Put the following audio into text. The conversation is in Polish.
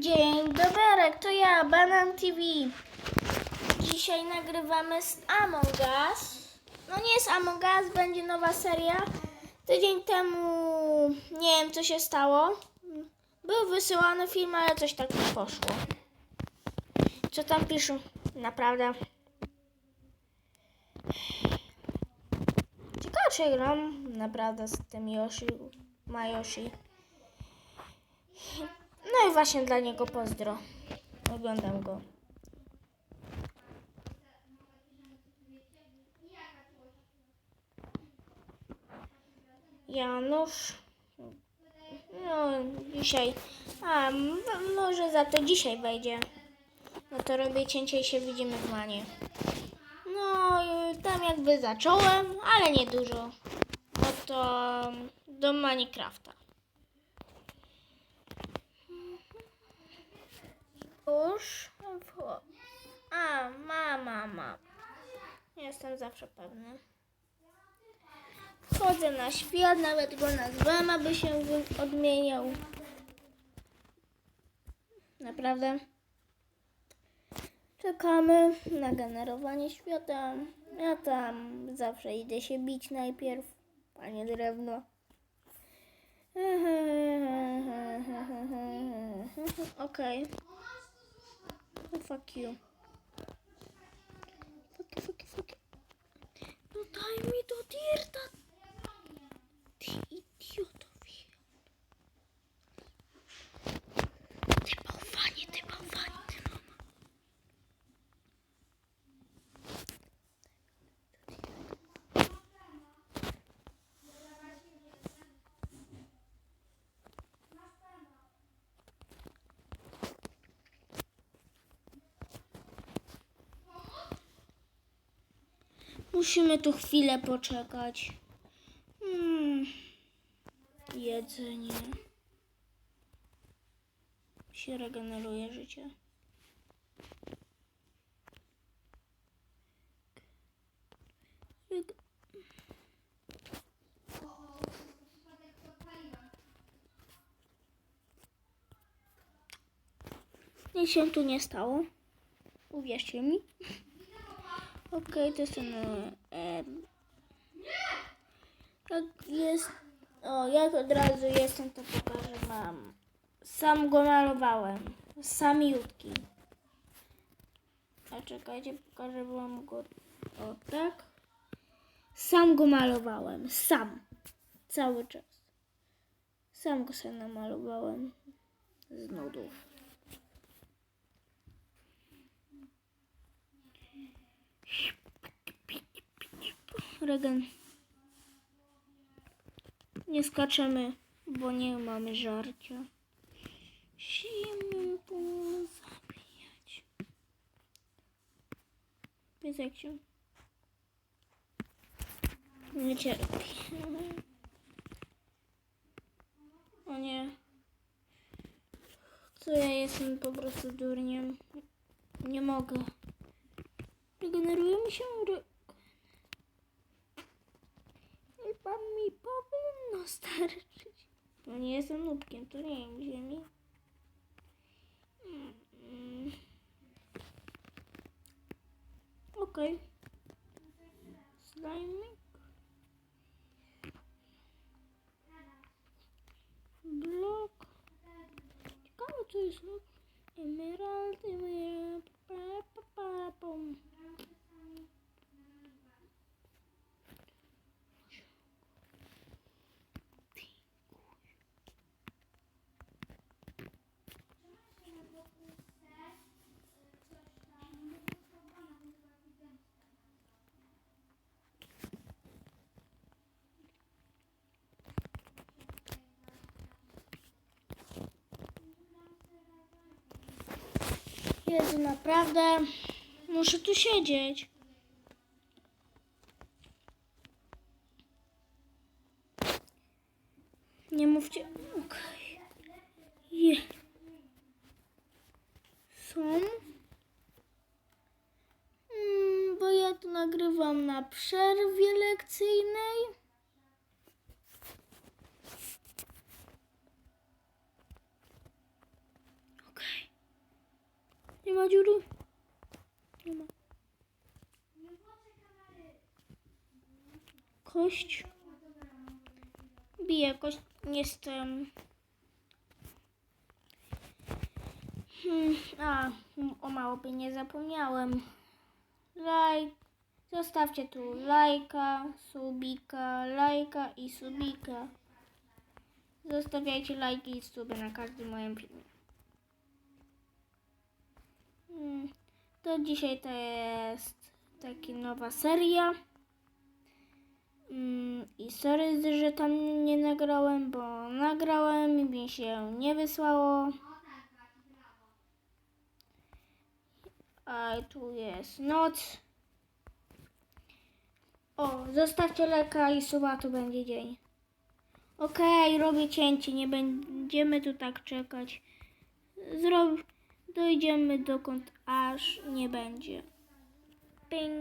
Dzień dobry, to ja, Banan TV. Dzisiaj nagrywamy z Among Us. No nie jest Among Us, będzie nowa seria. Tydzień temu nie wiem co się stało. Był wysyłany film, ale coś tak nie poszło. Co tam piszą? Naprawdę. Ciekawe czy gram naprawdę z tym Yoshi, Mayoshi. No i właśnie dla niego pozdro. Oglądam go. Janusz. No, dzisiaj. A, może za to dzisiaj wejdzie. No to robię cięcie i się widzimy w manie. No, tam jakby zacząłem, ale nie dużo. No to do Minecrafta. Już? A, ma, ma, ma. Jestem zawsze pewny. Wchodzę na świat, nawet go nazwałem, aby się odmieniał. Naprawdę. Czekamy na generowanie świata. Ja tam zawsze idę się bić najpierw, panie drewno. Okej. Oh, fuck you. Fuck you, fuck you, fuck you. No daj mi do dirta. Musimy tu chwilę poczekać. Hmm. Jedzenie. Się regeneruje życie. Nic się tu nie stało. Uwierzcie mi. Okej, to jest ten. E, jak jest. O, jak od razu jestem, to pokażę wam. Sam go malowałem. Samiutki. A czekajcie, pokażę wam go. O, tak. Sam go malowałem. Sam. Cały czas. Sam go sobie namalowałem. Z nudów. Regen. Nie skaczemy, bo nie mamy żarcia. Musimy zabijać. Więc się nie cierpi. O nie. Co ja jestem po prostu durniem. Nie mogę. Regeneruje mi się. Re... Chyba mi powinno starczyć. No nie jestem nubkiem, to nie wiem. Mm, mm. Okej. Slime. Blok. Ciekawe co jest blok. Emerald, emerald, pa, pa, pa, pum. Jezu, naprawdę muszę tu siedzieć. Nie mówcie. Okej. Je. Są. Mm, bo ja tu nagrywam na przerwie lekcyjnej. Okej. Nie ma dziury? Nie ma. Kość. Bije kość. Jestem. Hmm, a, o mało by nie zapomniałem. Lajk. Zostawcie tu lajka, subika, lajka i subika. Zostawiajcie lajki i suby na każdym moim filmie. To dzisiaj to jest taka nowa seria. Mm, I sorry, że tam nie nagrałem, bo nagrałem i mi się nie wysłało. A tu jest noc. O, zostawcie leka i suba, to będzie dzień. Okej, robię cięcie, nie będziemy tu tak czekać. Zrob... Dojdziemy dokąd aż nie będzie. Ping.